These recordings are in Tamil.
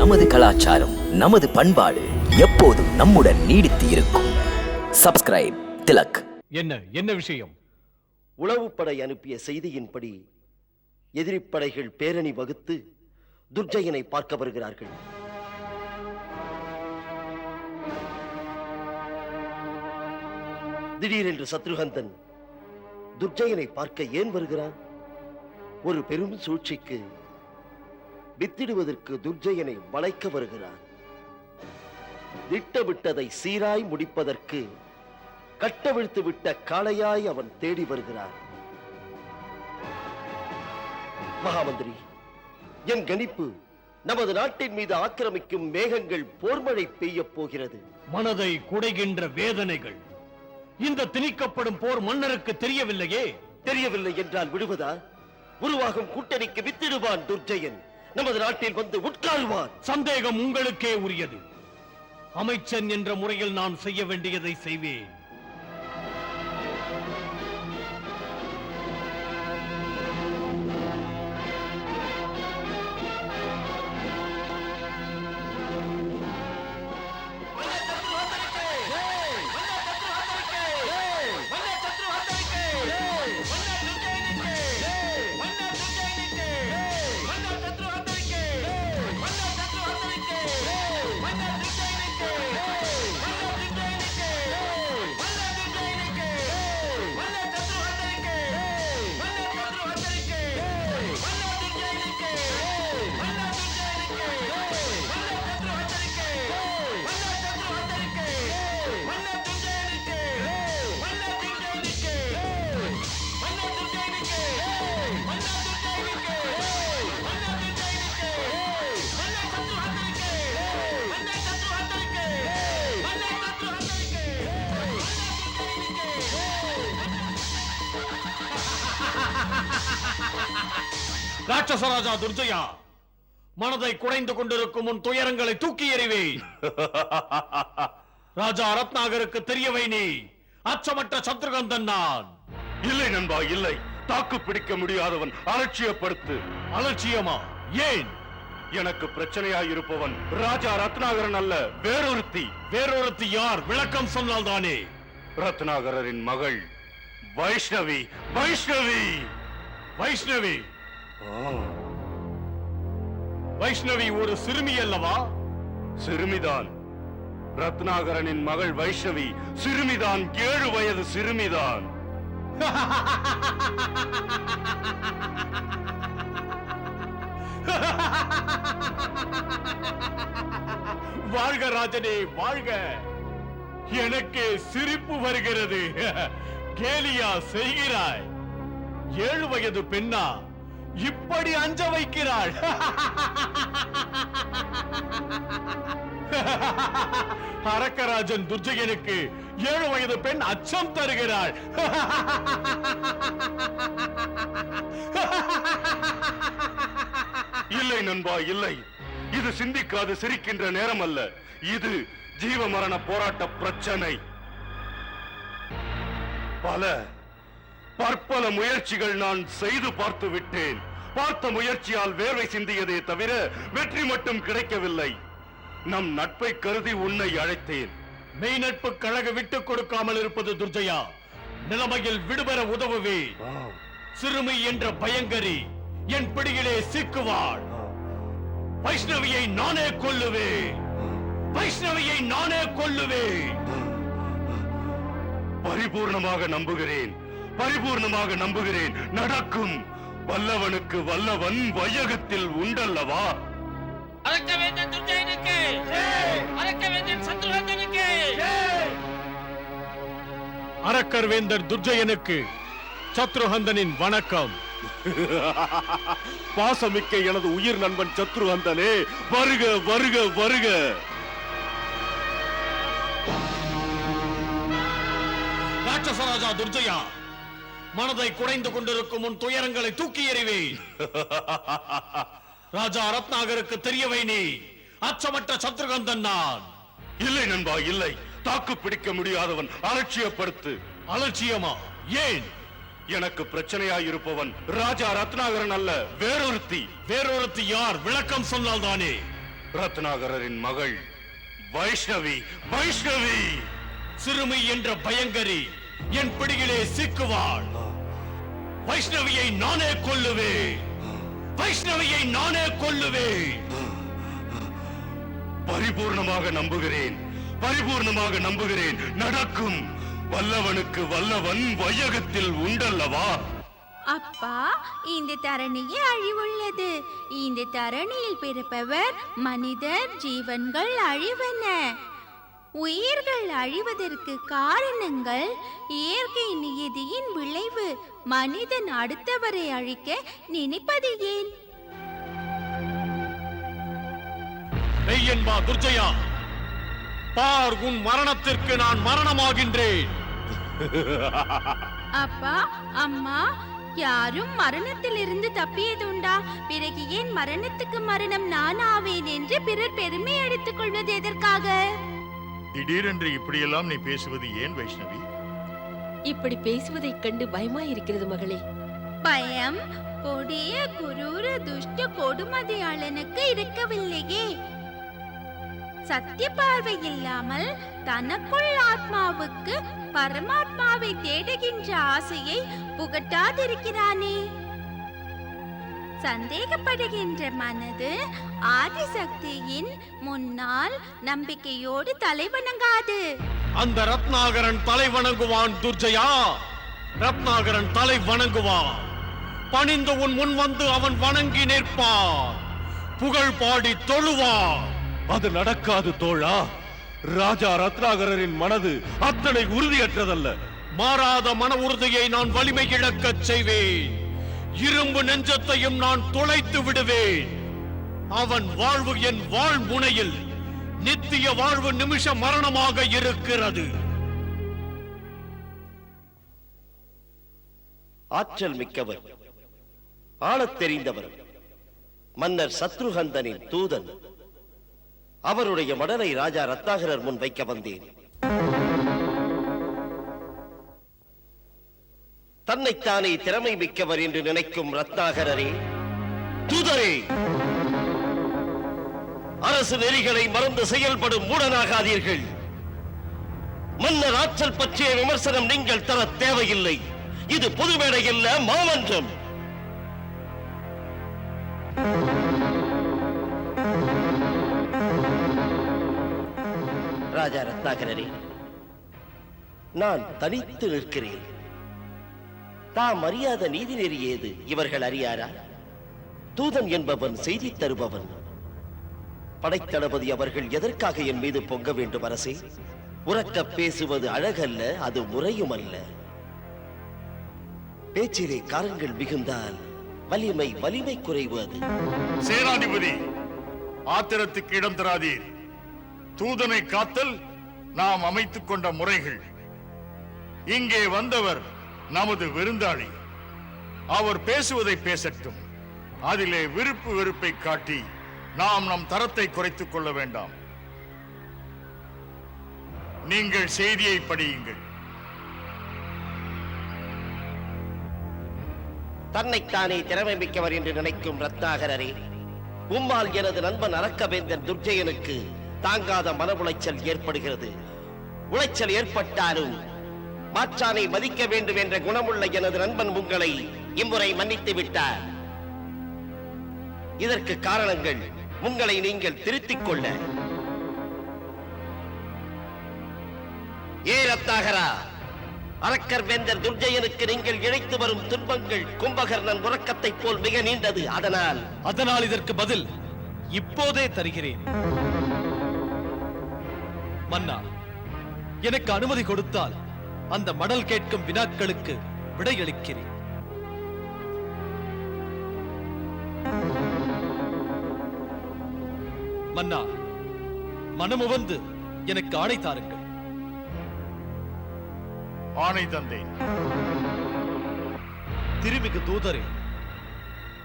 நமது கலாச்சாரம் நமது பண்பாடு எப்போதும் நம்முடன் நீடித்து இருக்கும். சப்ஸ்கிரைப் திலக். என்ன என்ன விஷயம்? உளவுப்படை அனுப்பிய செய்தியின்படி எதிரிப்படைகள் பேரணி வகுத்து துர்ஜயனை பார்க்க வருகிறார்கள். திடீரென்று சத்ருகந்தன் துர்ஜயனை பார்க்க ஏன் வருகிறான்? ஒரு பெரும் சூழ்ச்சிக்கு வித்திடுவதற்கு துர்ஜயனை வளைக்க வருகிறான். திட்டமிட்டதை சீராய் முடிப்பதற்கு கட்டவிழ்த்து விட்ட காளையாய் அவன் தேடி வருகிறான். மகாமந்திரி என் கணிப்பு நமது நாட்டின் மீது ஆக்கிரமிக்கும் மேகங்கள் போர்மழை பெய்யப் போகிறது. மனதை குடைகின்ற வேதனைகள் இந்த திணிக்கப்படும் போர் மன்னருக்கு தெரியவில்லையே? தெரியவில்லை என்றால் விடுவதா? உருவாகும் கூட்டணிக்கு வித்திடுவான் துர்ஜயன். நமது நாட்டில் வந்து உட்கார்வார். சந்தேகம் உங்களுக்கே உரியது. அமைச்சன் என்ற முறையில் நான் செய்ய வேண்டியதை செய்வேன். ராட்சசராஜா துர்ஜயா மனதை குடைந்து கொண்டிருக்கும் உன் துயரங்களை தூக்கி எறிவேன். ராஜா ரத்னாகருக்கு தெரியவை நீ அச்சமற்ற சத்ருகந்தன் நான். இல்லை நண்பா இல்லை. தாக்கு பிடிக்க முடியாதவன் அலட்சியப்படுத்து. அலட்சியமா? ஏன்? எனக்கு பிரச்சனையாயிருப்பவன் ராஜா ரத்னாகரன் அல்ல வேறொருத்தி. வேறொருத்தி யார்? விளக்கம் சொன்னால் தானே. ரத்னாகரரின் மகள் வைஷ்ணவி. வைஷ்ணவி! வைஷ்ணவி! வைஷ்ணவி ஒரு சிறுமி அல்லவா? சிறுமிதான். ரத்னாகரனின் மகள் வைஷ்ணவி சிறுமிதான். ஏழு வயது சிறுமிதான். வாழ்க ராஜனே வாழ்க. எனக்கு சிரிப்பு வருகிறது. கேலியா செய்கிறாய். ஏழு வயது பெண்ணா. இப்படி அஞ்ச வைக்கிறாள். அரக்கராஜன் துர்ஜயனுக்கு ஏழு வயது பெண் அச்சம் தருகிறாள். இல்லை நண்பா இல்லை. இது சிந்திக்காது சிரிக்கின்ற நேரம் அல்ல இது ஜீவமரண போராட்ட பிரச்சனை. பல பற்பல முயற்சிகள் நான் செய்து பார்த்து விட்டேன் பார்த்த முயற்சியால் வேர்வை சிந்தியதே தவிர வெற்றி மட்டும் கிடைக்கவில்லை நம் நட்பை கருதி உன்னை அழைத்தேன் மெய் நட்பு கழக விட்டுக் கொடுக்காமல் இருப்பது துர்ஜயா நிலைமையில் விடுபெற உதவுவே சிறுமி என்ற பயங்கரி என் பிடியிலே சிக்குவாள் வைஷ்ணவியை நானே கொல்லுவேன் வைஷ்ணவியை நானே கொல்லுவேன் பரிபூர்ணமாக நம்புகிறேன் பரிபூர்ணமாக நம்புகிறேன். நடக்கும். வல்லவனுக்கு வல்லவன் வையகத்தில் உண்டல்லவா? அரக்கவேந்தன் துர்ஜயனுக்கு. சத்ருகந்தனுக்கு அரக்கர் வேந்தர் துர்ஜயனுக்கு சத்ருஹந்தனின் வணக்கம். பாசமிக்க எனது உயிர் நண்பன் சத்ருகந்தனே வருக வருக வருக. ராட்சசராஜா துர்ஜயா மனதை குடைந்து கொண்டிருக்கும் உன் துயரங்களை தூக்கி எறிவேன். ராஜா ரத்னாகருக்கு தெரியவை நீ. அச்சமற்ற சத்ருகந்தன் நான். இல்லை நண்பா இல்லை. தாக்கு பிடிக்க முடியாதவன் அலட்சியப்படுத்து. அலட்சியமா? ஏன்? எனக்கு பிரச்சனையாயிருப்பவன் ராஜா ரத்னாகரன் அல்ல வேறொருத்தி. வேறொருத்தி யார்? விளக்கம் சொன்னால் தானே. ரத்னாகரின் மகள் வைஷ்ணவி வைஷ்ணவி! சிறுமி என்ற பயங்கரி. என் பிடியிலே சிக்குவாள். வைஷ்ணவியை நானே கொல்லுவேன். வைஷ்ணவியை நானே கொல்லுவேன். பரிபூர்ணமாக நம்புகிறேன். பரிபூர்ணமாக நம்புகிறேன். நடக்கும். வல்லவனுக்கு வல்லவன் வையகத்தில் உண்டல்லவா? அப்பா இந்த தரணியே அழிவுள்ளது. இந்த தரணியில் பிறப்பவர் மனிதர் ஜீவன்கள் அழிவன. உயிர்கள் அழிவதற்கு காரணங்கள் இயற்கை நியதியின் விளைவு. மனிதன் அடுத்தவரை அழிக்க நினைப்பது ஏன்? துர்ஜயா. பார் உன் மரணத்திற்கு நான் மரணமாகின்றேன். அப்பா அம்மா யாரும் மரணத்திலிருந்து தப்பியதுண்டா? பிறகு ஏன் மரணத்துக்கு மரணம் நான் ஆவேன் என்று பிறர் பெருமை அடித்துக் கொள்வது எதற்காக? திடீரென்று இப்படியெல்லாம் நீ பேசுவது ஏன் வைஷ்ணவி? இப்படி பேசுவதைக் கண்டு பயமா இருக்கிறது மகளே. பயம் கொடிய குரூர துஷ்ட கொடுமதியாளனுக்கு இருக்கவில்லையே. சத்திய பார்வை இல்லாமல் தனக்குள் ஆத்மாவுக்கு பரமாத்மாவை தேடுகின்ற ஆசையை புகட்டாதிருக்கிறானே. சந்தேகப்படுகின்ற மனது ஆதிசக்தியின் முன்னால் நம்பிக்கையோடு தலைவணங்காது. அந்த ரத்னாகரன் தலை வணங்குவான் துர்ஜயா. ரத்னாகரன் தலை வணங்குவான் பணிந்து உன் முன் வந்து அவன் வணங்கி நிற்பான். புகழ் பாடி தொழுவான். அது நடக்காது தோழா. ராஜா ரத்னாகரரின் மனது அத்தனை உறுதியற்றதல்ல. மாறாத மன உறுதியை நான் வலிமை இழக்கச் செய்வேன். இரும்பு நெஞ்சத்தையும் நான் தொலைத்து விடுவேன். அவன் வாழ்வு என் வாழ் முனையில் நித்திய வாழ்வு நிமிஷ மரணமாக இருக்கிறது. ஆற்றல் மிக்கவர் ஆளத் தெரிந்தவர் மன்னர் சத்ருகந்தனின் தூதன். அவருடைய மடலை ராஜா ரத்தாகரர் முன் வைக்க வந்தேன். தன்னைத்தானே திறமை மிக்கவர் என்று நினைக்கும் ரத்னாகரரே தூதரே! அரசு நெறிகளை மறந்து செயல்படும் மூடனாகாதீர்கள். மன்னர் ஆற்றல் பற்றிய விமர்சனம் நீங்கள் தர தேவையில்லை. இது பொது மேடை இல்ல மாமன்றம். ராஜா ரத்னாகரரே நான் தனித்து நிற்கிறேன். தாம் அறியாத நீதி நெறி ஏது? இவர்கள் அறியாரா? தூதன் என்பவன் செய்தி தருபவன். படைத்தளபதி அவர்கள் எதற்காக என் மீது பொங்க வேண்டும் அரசே? உறக்க பேசுவது அழகல்ல அது முறையும் அல்ல பேச்சிலே காரங்கள் மிகுந்தால் வலிமை வலிமை குறைவு அது சேனாதிபதி ஆத்திரத்துக்கு இடம் தராதீர். தூதனை காத்தல் நாம் அமைத்துக் கொண்ட முறைகள். இங்கே வந்தவர் நமது விருந்தாளி. அவர் பேசுவதை பேசட்டும். அதிலே விருப்பு வெறுப்பை காட்டி நாம் நம் தரத்தை குறைத்துக் கொள்ள வேண்டாம். நீங்கள் செய்தியை படியுங்கள். தன்னைத்தானே திறமை மிக்கவர் என்று நினைக்கும் ரத்னாகரரே உம்மால் எனது நண்பன் அரக்கவேந்தன் துர்ஜயனுக்கு தாங்காத மன உளைச்சல் ஏற்படுகிறது. உளைச்சல் ஏற்பட்டாலும் மாற்றானை மதிக்க வேண்டும் என்ற குணமுள்ள எனது நண்பன் உங்களை இம்முறை மன்னித்து விட்டார். இதற்கு காரணங்கள் உங்களை நீங்கள் திருத்திக் கொள்ள. ஏ ரத்தாகரா அரக்கர் வேந்தர் துர்ஜயனுக்கு நீங்கள் இழைத்து வரும் துன்பங்கள் கும்பகர்ணன் உறக்கத்தைப் போல் மிக நீண்டது. அதனால் அதனால் இதற்கு பதில் இப்போதே தருகிறேன். மன்னா எனக்கு அனுமதி கொடுத்தால் அந்த மடல் கேட்கும் வினாக்களுக்கு விடையளிக்கிறேன். மன்னா மனமுவந்து எனக்கு ஆணை தாருங்கள். ஆணை தந்தேன். திருமிகு தூதரே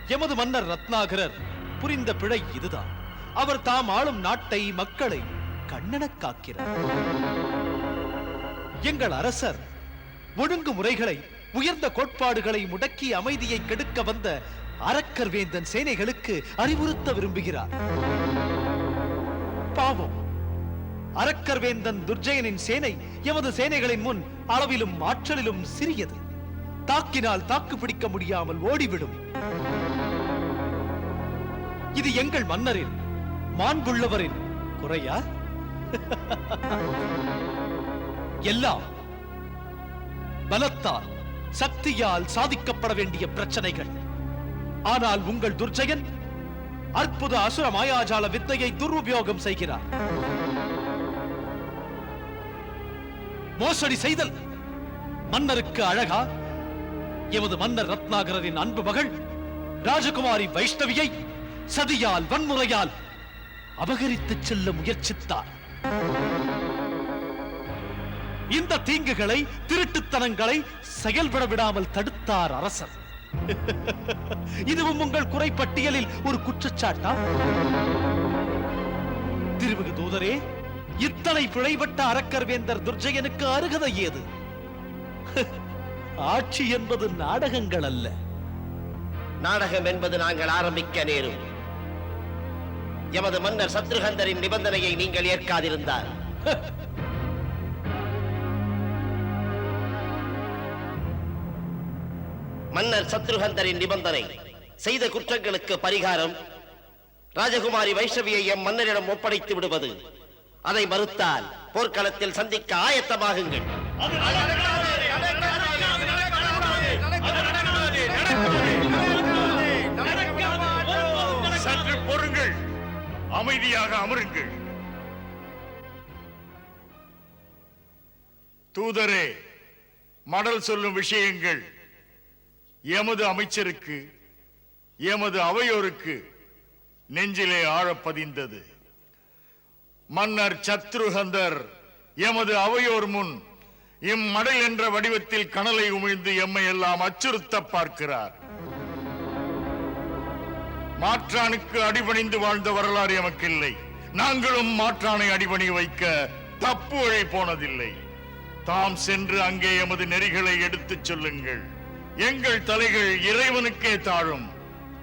எமது மன்னர் ரத்னாகரர் புரிந்த பிழை இதுதான். அவர் தாம் ஆளும் நாட்டை மக்களை கண்ணனக் காக்கிறார் எங்கள் அரசர் ஒழுங்கு முறைகளை உயர்ந்த கோட்பாடுகளை முடக்கி அமைதியை கெடுக்க வந்த அரக்கர் வேந்தன் சேனைகளுக்கு அறிவுறுத்த விரும்புகிறார். பாவம். அரக்கர்வேந்தன் துர்ஜயனின் சேனை எமது சேனைகளின் முன் அளவிலும் ஆற்றலிலும் சிறியது. தாக்கினால் தாக்கு பிடிக்க முடியாமல் ஓடிவிடும். இது எங்கள் மன்னரின் மாண்புள்ளவரின் குறையா? எல்லாம் பலத்தால் சக்தியால் சாதிக்கப்பட வேண்டிய பிரச்சனைகள். ஆனால் உங்கள் துர்ஜயன் அற்புத அசுர மாயாஜால வித்தையை துருபயோகம் செய்கிறார். மோசடி செய்தல் மன்னருக்கு அழகா? எமது மன்னர் ரத்னாகரரின் அன்பு மகள் ராஜகுமாரி வைஷ்ணவியை சதியால் வன்முறையால் அபகரித்துச் செல்ல முயற்சித்தார். இந்த தீங்குகளை திருட்டுத்தனங்களை செயல்பட விடாமல் தடுத்தார் அரசர். இதுவும் உங்கள் குறைப்பட்டியலில் ஒரு குற்றச்சாட்டா? திருமிகு தூதரே இத்தனை பிழைபட்ட அரக்கர் வேந்தர் துர்ஜயனுக்கு அருகதை ஏது? ஆட்சி என்பது நாடகங்கள் அல்ல. நாடகம் என்பது நாங்கள் ஆரம்பிக்க நேரும். எமது மன்னர் சத்ருகந்தரின் நிபந்தனையை நீங்கள் ஏற்காதிருந்தால் மன்னர் சத்ருகந்தரின் நிபந்தனை. செய்த குற்றங்களுக்கு பரிகாரம் ராஜகுமாரி வைஷ்ணவியை எம் மன்னரிடம் ஒப்படைத்து விடுவது. அதை மறுத்தால் போர்க்களத்தில் சந்திக்க ஆயத்தமாகுங்கள். சற்று பொறுங்கள். அமைதியாக அமருங்கள். தூதரே மடல் சொல்லும் விஷயங்கள் எமது அமைச்சருக்கு எமது அவையோருக்கு நெஞ்சிலே ஆழப்பதிந்தது மன்னர் சத்ருகந்தர் எமது அவையோர் முன் இம்மடல் என்ற வடிவத்தில் கனலை உமிழ்ந்து எம்மை எல்லாம் அச்சுறுத்த பார்க்கிறார். மாற்றானுக்கு அடிபணிந்து வாழ்ந்த வரலாறு எமக்கு இல்லை நாங்களும் மாற்றானை அடிபணி வைக்க தப்பு வழி போனதில்லை. தாம் சென்று அங்கே எமது நெறிகளை எடுத்துச் சொல்லுங்கள். எங்கள் தலைகள் இறைவனுக்கே தாழும்.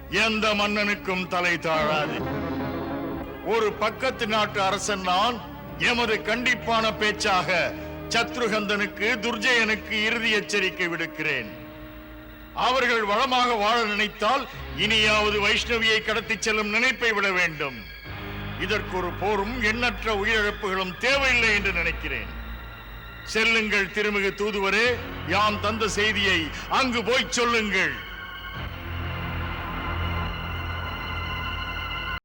எந்த மன்னனுக்கும் தலை தாழாது. ஒரு பக்கத்து நாட்டு அரசன் நான் எமது கண்டிப்பான பேச்சாக சத்ருகந்தனுக்கு துர்ஜயனுக்கு இறுதி எச்சரிக்கை விடுக்கிறேன். அவர்கள் வளமாக வாழ நினைத்தால் இனியாவது வைஷ்ணவியை கடத்திச் செல்லும் நினைப்பை விட வேண்டும். இதற்கு ஒரு போரும் எண்ணற்ற உயிரிழப்புகளும் தேவையில்லை என்று நினைக்கிறேன். செல்லுங்கள் திருமிகு தூதுவரே யாம் தந்த செய்தியை அங்கு போய் சொல்லுங்கள்.